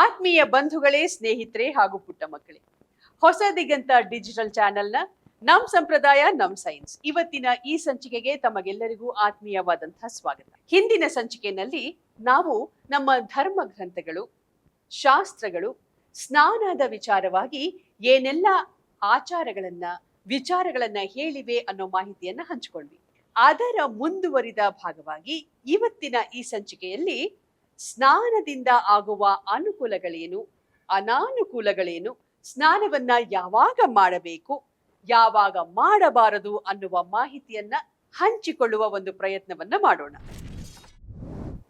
ಆತ್ಮೀಯ ಬಂಧುಗಳೇ, ಸ್ನೇಹಿತರೆ ಹಾಗೂ ಪುಟ್ಟ ಮಕ್ಕಳೇ, ಹೊಸ ದಿಗಂತ ಡಿಜಿಟಲ್ ಚಾನೆಲ್ನ ನಮ್ ಸಂಪ್ರದಾಯ, ನಮ್ ಸೈನ್ಸ್. ಇವತ್ತಿನ ಈ ಸಂಚಿಕೆಗೆ ತಮಗೆಲ್ಲರಿಗೂ ಆತ್ಮೀಯವಾದಂತಹ ಸ್ವಾಗತ. ಹಿಂದಿನ ಸಂಚಿಕೆಯಲ್ಲಿ ನಾವು ನಮ್ಮ ಧರ್ಮ ಗ್ರಂಥಗಳು, ಶಾಸ್ತ್ರಗಳು, ಸ್ನಾನದ ವಿಚಾರವಾಗಿ ಏನೆಲ್ಲ ಆಚಾರಗಳನ್ನ, ವಿಚಾರಗಳನ್ನ ಹೇಳಿವೆ ಅನ್ನೋ ಮಾಹಿತಿಯನ್ನ ಹಂಚಿಕೊಂಡ್ವಿ. ಅದರ ಮುಂದುವರಿದ ಭಾಗವಾಗಿ ಇವತ್ತಿನ ಈ ಸಂಚಿಕೆಯಲ್ಲಿ ಸ್ನಾನದಿಂದ ಆಗುವ ಅನುಕೂಲಗಳೇನು? ಅನಾನುಕೂಲಗಳೇನು? ಸ್ನಾನವನ್ನ ಯಾವಾಗ ಮಾಡಬೇಕು? ಯಾವಾಗ ಮಾಡಬಾರದು ಅನ್ನುವ ಮಾಹಿತಿಯನ್ನ ಹಂಚಿಕೊಳ್ಳುವ ಒಂದು ಪ್ರಯತ್ನವನ್ನ ಮಾಡೋಣ.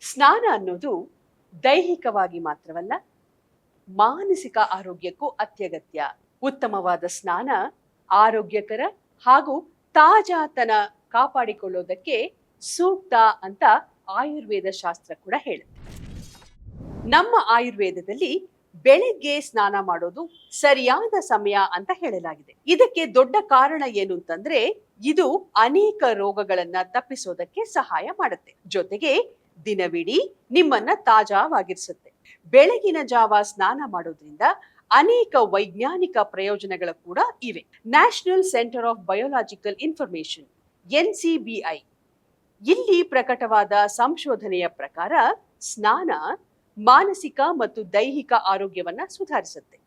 ಸ್ನಾನ ಅನ್ನೋದು ದೈಹಿಕವಾಗಿ ಮಾತ್ರವಲ್ಲ, ಮಾನಸಿಕ ಆರೋಗ್ಯಕ್ಕೂ ಅತ್ಯಗತ್ಯ. ಉತ್ತಮವಾದ ಸ್ನಾನ ಆರೋಗ್ಯಕರ ಹಾಗೂ ತಾಜಾತನ ಕಾಪಾಡಿಕೊಳ್ಳೋದಕ್ಕೆ ಸೂಕ್ತ ಅಂತ ಆಯುರ್ವೇದ ಶಾಸ್ತ್ರ ಕೂಡ ಹೇಳುತ್ತೆ. ನಮ್ಮ ಆಯುರ್ವೇದದಲ್ಲಿ ಬೆಳಗ್ಗೆ ಸ್ನಾನ ಮಾಡೋದು ಸರಿಯಾದ ಸಮಯ ಅಂತ ಹೇಳಲಾಗಿದೆ. ಇದಕ್ಕೆ ದೊಡ್ಡ ಕಾರಣ ಏನು ಅಂತಂದ್ರೆ, ಇದು ಅನೇಕ ರೋಗಗಳನ್ನ ತಪ್ಪಿಸೋದಕ್ಕೆ ಸಹಾಯ ಮಾಡುತ್ತೆ. ಜೊತೆಗೆ ದಿನವಿಡೀ ನಿಮ್ಮನ್ನ ತಾಜಾವಾಗಿರಿಸುತ್ತೆ. ಬೆಳಗಿನ ಜಾವ ಸ್ನಾನ ಮಾಡೋದ್ರಿಂದ ಅನೇಕ ವೈಜ್ಞಾನಿಕ ಪ್ರಯೋಜನಗಳು ಕೂಡ ಇವೆ. National centre of biological information NCBI ಇಲ್ಲಿ ಪ್ರಕಟವಾದ ಸಂಶೋಧನೆಯ ಪ್ರಕಾರ ಸ್ನಾನ ಮಾನಸಿಕ ಮತ್ತು ದೈಹಿಕ ಆರೋಗ್ಯವನ್ನ ಸುಧಾರಿಸುತ್ತೆ.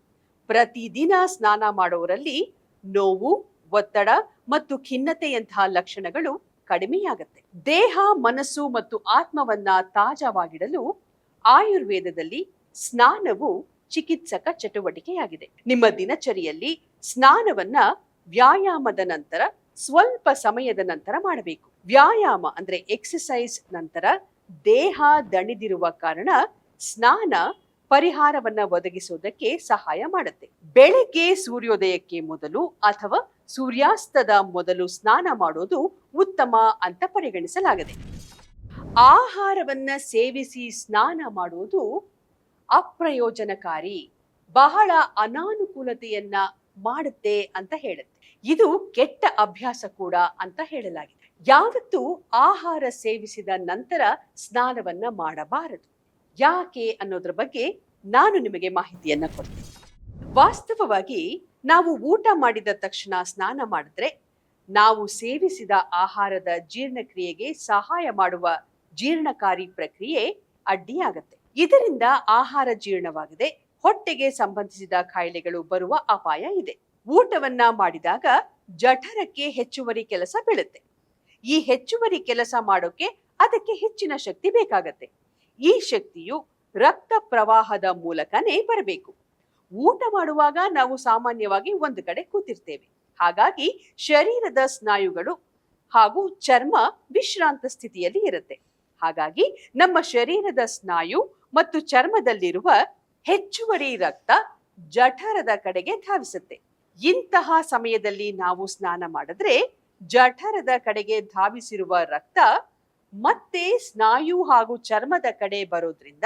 ಪ್ರತಿದಿನ ಸ್ನಾನ ಮಾಡೋರಲ್ಲಿ ನೋವು, ಒತ್ತಡ ಮತ್ತು ಖಿನ್ನತೆಯಂತಹ ಲಕ್ಷಣಗಳು ಕಡಿಮೆಯಾಗುತ್ತೆ. ದೇಹ, ಮನಸ್ಸು ಮತ್ತು ಆತ್ಮವನ್ನ ತಾಜಾವಾಗಿಡಲು ಆಯುರ್ವೇದದಲ್ಲಿ ಸ್ನಾನವು ಚಿಕಿತ್ಸಕ ಚಟುವಟಿಕೆಯಾಗಿದೆ. ನಿಮ್ಮ ದಿನಚರಿಯಲ್ಲಿ ಸ್ನಾನವನ್ನ ವ್ಯಾಯಾಮದ ನಂತರ, ಸ್ವಲ್ಪ ಸಮಯದ ನಂತರ ಮಾಡಬೇಕು. ವ್ಯಾಯಾಮ ಅಂದ್ರೆ ಎಕ್ಸಸೈಸ್ ನಂತರ ದೇಹ ದಣಿದಿರುವ ಕಾರಣ ಸ್ನಾನ ಪರಿಹಾರವನ್ನ ಒದಗಿಸುವುದಕ್ಕೆ ಸಹಾಯ ಮಾಡುತ್ತೆ. ಬೆಳಗ್ಗೆ ಸೂರ್ಯೋದಯಕ್ಕೆ ಮೊದಲು ಅಥವಾ ಸೂರ್ಯಾಸ್ತದ ಮೊದಲು ಸ್ನಾನ ಮಾಡೋದು ಉತ್ತಮ ಅಂತ ಪರಿಗಣಿಸಲಾಗಿದೆ. ಆಹಾರವನ್ನ ಸೇವಿಸಿ ಸ್ನಾನ ಮಾಡುವುದು ಅಪ್ರಯೋಜನಕಾರಿ, ಬಹಳ ಅನಾನುಕೂಲತೆಯನ್ನ ಮಾಡುತ್ತೆ ಅಂತ ಹೇಳುತ್ತೆ. ಇದು ಕೆಟ್ಟ ಅಭ್ಯಾಸ ಕೂಡ ಅಂತ ಹೇಳಲಾಗಿದೆ. ಯಾವತ್ತೂ ಆಹಾರ ಸೇವಿಸಿದ ನಂತರ ಸ್ನಾನವನ್ನ ಮಾಡಬಾರದು. ಯಾಕೆ ಅನ್ನೋದ್ರ ಬಗ್ಗೆ ನಾನು ನಿಮಗೆ ಮಾಹಿತಿಯನ್ನ ಕೊಡ್ತೀನಿ. ವಾಸ್ತವವಾಗಿ ನಾವು ಊಟ ಮಾಡಿದ ತಕ್ಷಣ ಸ್ನಾನ ಮಾಡಿದ್ರೆ ನಾವು ಸೇವಿಸಿದ ಆಹಾರದ ಜೀರ್ಣಕ್ರಿಯೆಗೆ ಸಹಾಯ ಮಾಡುವ ಜೀರ್ಣಕಾರಿ ಪ್ರಕ್ರಿಯೆ ಅಡ್ಡಿಯಾಗತ್ತೆ. ಇದರಿಂದ ಆಹಾರ ಜೀರ್ಣವಾಗದೆ ಹೊಟ್ಟೆಗೆ ಸಂಬಂಧಿಸಿದ ಕಾಯಿಲೆಗಳು ಬರುವ ಅಪಾಯ ಇದೆ. ಊಟವನ್ನ ಮಾಡಿದಾಗ ಜಠರಕ್ಕೆ ಹೆಚ್ಚುವರಿ ಕೆಲಸ ಬೀಳುತ್ತೆ. ಈ ಹೆಚ್ಚುವರಿ ಕೆಲಸ ಮಾಡೋಕೆ ಅದಕ್ಕೆ ಹೆಚ್ಚಿನ ಶಕ್ತಿ ಬೇಕಾಗತ್ತೆ. ಈ ಶಕ್ತಿಯು ರಕ್ತ ಪ್ರವಾಹದ ಮೂಲಕನೇ ಬರಬೇಕು. ಊಟ ಮಾಡುವಾಗ ನಾವು ಸಾಮಾನ್ಯವಾಗಿ ಒಂದು ಕಡೆ ಕೂತಿರ್ತೇವೆ. ಹಾಗಾಗಿ ಶರೀರದ ಸ್ನಾಯುಗಳು ಹಾಗೂ ಚರ್ಮ ವಿಶ್ರಾಂತ ಸ್ಥಿತಿಯಲ್ಲಿ ಇರುತ್ತೆ. ಹಾಗಾಗಿ ನಮ್ಮ ಶರೀರದ ಸ್ನಾಯು ಮತ್ತು ಚರ್ಮದಲ್ಲಿರುವ ಹೆಚ್ಚುವರಿ ರಕ್ತ ಜಠರದ ಕಡೆಗೆ ಧಾವಿಸುತ್ತೆ. ಇಂತಹ ಸಮಯದಲ್ಲಿ ನಾವು ಸ್ನಾನ ಮಾಡಿದ್ರೆ ಜಠರದ ಕಡೆಗೆ ಧಾವಿಸಿರುವ ರಕ್ತ ಮತ್ತೆ ಸ್ನಾಯು ಹಾಗೂ ಚರ್ಮದ ಕಡೆ ಬರೋದ್ರಿಂದ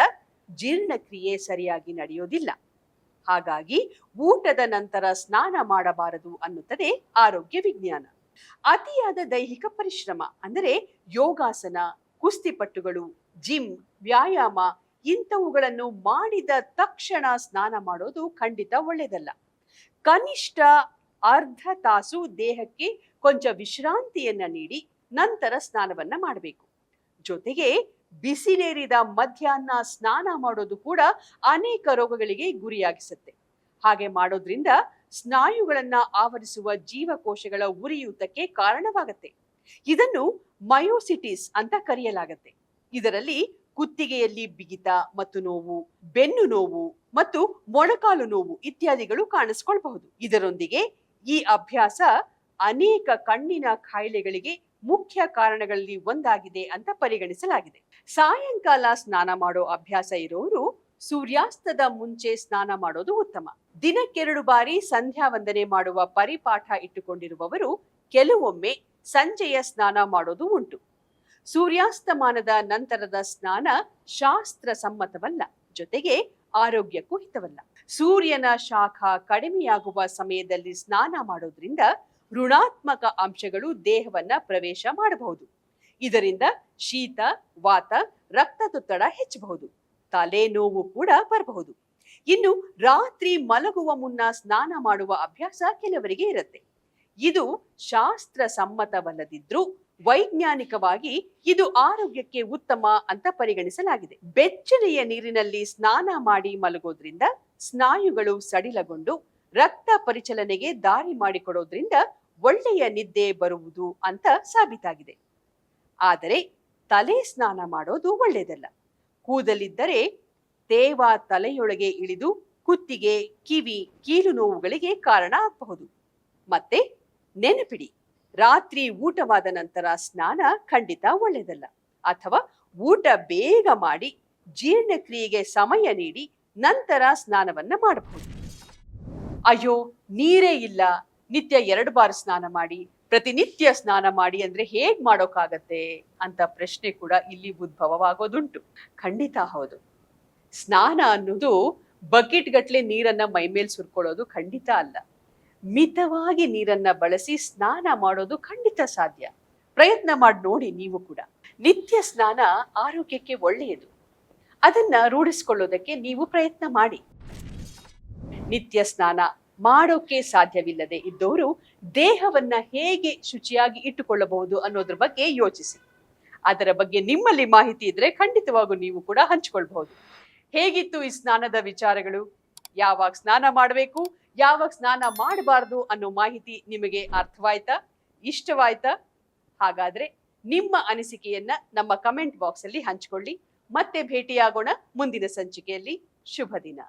ಜೀರ್ಣಕ್ರಿಯೆ ಸರಿಯಾಗಿ ನಡೆಯೋದಿಲ್ಲ. ಹಾಗಾಗಿ ಊಟದ ನಂತರ ಸ್ನಾನ ಮಾಡಬಾರದು ಅನ್ನುತ್ತದೆ ಆರೋಗ್ಯ ವಿಜ್ಞಾನ. ಅತಿಯಾದ ದೈಹಿಕ ಪರಿಶ್ರಮ ಅಂದರೆ ಯೋಗಾಸನ ಕುಸ್ತಿಪಟ್ಟುಗಳು ಜಿಮ್, ವ್ಯಾಯಾಮ ಇಂಥವುಗಳನ್ನು ಮಾಡಿದ ತಕ್ಷಣ ಸ್ನಾನ ಮಾಡೋದು ಖಂಡಿತ ಒಳ್ಳೆಯದಲ್ಲ. ಕನಿಷ್ಠ ಅರ್ಧ ತಾಸು ದೇಹಕ್ಕೆ ಕೊಂಚ ವಿಶ್ರಾಂತಿಯನ್ನ ನೀಡಿ ನಂತರ ಸ್ನಾನವನ್ನ ಮಾಡಬೇಕು. ಜೊತೆಗೆ ಬಿಸಿಲೇರಿದ ಮಧ್ಯಾಹ್ನ ಸ್ನಾನ ಮಾಡೋದು ಕೂಡ ಅನೇಕ ರೋಗಗಳಿಗೆ ಗುರಿಯಾಗಿಸುತ್ತೆ. ಹಾಗೆ ಮಾಡೋದ್ರಿಂದ ಸ್ನಾಯುಗಳನ್ನ ಆವರಿಸುವ ಜೀವಕೋಶಗಳ ಉರಿಯೂತಕ್ಕೆ ಕಾರಣವಾಗತ್ತೆ. ಇದನ್ನು ಮಯೋಸಿಟಿಸ್ ಅಂತ ಕರೆಯಲಾಗತ್ತೆ. ಇದರಲ್ಲಿ ಕುತ್ತಿಗೆಯಲ್ಲಿ ಬಿಗಿತ ಮತ್ತು ನೋವು, ಬೆನ್ನು ನೋವು ಮತ್ತು ಮೊಣಕಾಲು ನೋವು ಇತ್ಯಾದಿಗಳು ಕಾಣಿಸ್ಕೊಳ್ಬಹುದು. ಇದರೊಂದಿಗೆ ಈ ಅಭ್ಯಾಸ ಅನೇಕ ಕಣ್ಣಿನ ಕಾಯಿಲೆಗಳಿಗೆ ಮುಖ್ಯ ಕಾರಣಗಳಲ್ಲಿ ಒಂದಾಗಿದೆ ಅಂತ ಪರಿಗಣಿಸಲಾಗಿದೆ. ಸಾಯಂಕಾಲ ಸ್ನಾನ ಮಾಡೋ ಅಭ್ಯಾಸ ಇರೋರು ಸೂರ್ಯಾಸ್ತದ ಮುಂಚೆ ಸ್ನಾನ ಮಾಡೋದು ಉತ್ತಮ. ದಿನಕ್ಕೆರಡು ಬಾರಿ ಸಂಧ್ಯಾ ವಂದನೆ ಮಾಡುವ ಪರಿಪಾಠ ಇಟ್ಟುಕೊಂಡಿರುವವರು ಕೆಲವೊಮ್ಮೆ ಸಂಜೆಯ ಸ್ನಾನ ಮಾಡೋದು ಉಂಟು. ಸೂರ್ಯಾಸ್ತಮಾನದ ನಂತರದ ಸ್ನಾನ ಶಾಸ್ತ್ರ ಸಮ್ಮತವಲ್ಲ, ಜೊತೆಗೆ ಆರೋಗ್ಯಕ್ಕೂ ಹಿತವಲ್ಲ. ಸೂರ್ಯನ ಶಾಖ ಕಡಿಮೆಯಾಗುವ ಸಮಯದಲ್ಲಿ ಸ್ನಾನ ಮಾಡೋದ್ರಿಂದ ಋಣಾತ್ಮಕ ಅಂಶಗಳು ದೇಹವನ್ನ ಪ್ರವೇಶ ಮಾಡಬಹುದು. ಇದರಿಂದ ಶೀತ, ವಾತ ರಕ್ತದೊತ್ತಡ ಹೆಚ್ಚಬಹುದು. ತಲೆನೋವು ಕೂಡ ಬರಬಹುದು. ಇನ್ನು ರಾತ್ರಿ ಮಲಗುವ ಮುನ್ನ ಸ್ನಾನ ಮಾಡುವ ಅಭ್ಯಾಸ ಕೆಲವರಿಗೆ ಇರುತ್ತೆ. ಇದು ಶಾಸ್ತ್ರ ಸಮ್ಮತವಲ್ಲದಿದ್ರೂ ವೈಜ್ಞಾನಿಕವಾಗಿ ಇದು ಆರೋಗ್ಯಕ್ಕೆ ಉತ್ತಮ ಅಂತ ಪರಿಗಣಿಸಲಾಗಿದೆ. ಬೆಚ್ಚನೆಯ ನೀರಿನಲ್ಲಿ ಸ್ನಾನ ಮಾಡಿ ಮಲಗೋದ್ರಿಂದ ಸ್ನಾಯುಗಳು ಸಡಿಲಗೊಂಡು ರಕ್ತ ಪರಿಚಲನೆಗೆ ದಾರಿ ಮಾಡಿಕೊಡೋದ್ರಿಂದ ಒಳ್ಳೆಯ ನಿದ್ದೆ ಬರುವುದು ಅಂತ ಸಾಬೀತಾಗಿದೆ. ಆದರೆ ತಲೆ ಸ್ನಾನ ಮಾಡೋದು ಒಳ್ಳೆಯದಲ್ಲ. ಕೂದಲಿದ್ದರೆ ತೇವ ತಲೆಯೊಳಗೆ ಇಳಿದು ಕುತ್ತಿಗೆ, ಕಿವಿ, ಕೀಲು ನೋವುಗಳಿಗೆ ಕಾರಣ ಆಗಬಹುದು. ಮತ್ತೆ ನೆನಪಿಡಿ, ರಾತ್ರಿ ಊಟವಾದ ನಂತರ ಸ್ನಾನ ಖಂಡಿತ ಒಳ್ಳೆಯದಲ್ಲ. ಅಥವಾ ಊಟ ಬೇಗ ಮಾಡಿ ಜೀರ್ಣಕ್ರಿಯೆಗೆ ಸಮಯ ನೀಡಿ ನಂತರ ಸ್ನಾನವನ್ನು ಮಾಡಬಹುದು. ಅಯ್ಯೋ, ನೀರೇ ಇಲ್ಲ. ನಿತ್ಯ ಎರಡು ಬಾರಿ ಸ್ನಾನ ಮಾಡಿ, ಪ್ರತಿನಿತ್ಯ ಸ್ನಾನ ಮಾಡಿ ಅಂದ್ರೆ ಹೇಗ್ ಮಾಡೋಕ್ಕಾಗತ್ತೆ ಅಂತ ಪ್ರಶ್ನೆ ಕೂಡ ಇಲ್ಲಿ ಉದ್ಭವವಾಗೋದುಂಟು. ಖಂಡಿತ ಹೌದು. ಸ್ನಾನ ಅನ್ನೋದು ಬಕೆಟ್ ಗಟ್ಲೆ ನೀರನ್ನ ಮೈಮೇಲೆ ಸುರ್ಕೊಳ್ಳೋದು ಖಂಡಿತ ಅಲ್ಲ. ಮಿತವಾಗಿ ನೀರನ್ನ ಬಳಸಿ ಸ್ನಾನ ಮಾಡೋದು ಖಂಡಿತ ಸಾಧ್ಯ. ಪ್ರಯತ್ನ ಮಾಡಿ ನೋಡಿ ನೀವು ಕೂಡ. ನಿತ್ಯ ಸ್ನಾನ ಆರೋಗ್ಯಕ್ಕೆ ಒಳ್ಳೆಯದು. ಅದನ್ನ ರೂಢಿಸ್ಕೊಳ್ಳೋದಕ್ಕೆ ನೀವು ಪ್ರಯತ್ನ ಮಾಡಿ. ನಿತ್ಯ ಸ್ನಾನ ಮಾಡೋಕೆ ಸಾಧ್ಯವಿಲ್ಲದೆ ಇದ್ದವರು ದೇಹವನ್ನ ಹೇಗೆ ಶುಚಿಯಾಗಿ ಇಟ್ಟುಕೊಳ್ಳಬಹುದು ಅನ್ನೋದ್ರ ಬಗ್ಗೆ ಯೋಚಿಸಿ. ಅದರ ಬಗ್ಗೆ ನಿಮ್ಮಲ್ಲಿ ಮಾಹಿತಿ ಇದ್ರೆ ಖಂಡಿತವಾಗೂ ನೀವು ಕೂಡ ಹಂಚಿಕೊಳ್ಬಹುದು. ಹೇಗಿತ್ತು ಈ ಸ್ನಾನದ ವಿಚಾರಗಳು? ಯಾವಾಗ ಸ್ನಾನ ಮಾಡಬೇಕು? ಯಾವಾಗ ಸ್ನಾನ ಮಾಡಬಾರ್ದು ಅನ್ನೋ ಮಾಹಿತಿ ನಿಮಗೆ ಅರ್ಥವಾಯ್ತಾ? ಇಷ್ಟವಾಯ್ತಾ? ಹಾಗಾದ್ರೆ ನಿಮ್ಮ ಅನಿಸಿಕೆಯನ್ನ ನಮ್ಮ ಕಮೆಂಟ್ ಬಾಕ್ಸ್ ಅಲ್ಲಿ ಹಂಚಿಕೊಳ್ಳಿ. ಮತ್ತೆ ಭೇಟಿಯಾಗೋಣ ಮುಂದಿನ ಸಂಚಿಕೆಯಲ್ಲಿ. ಶುಭ ದಿನ.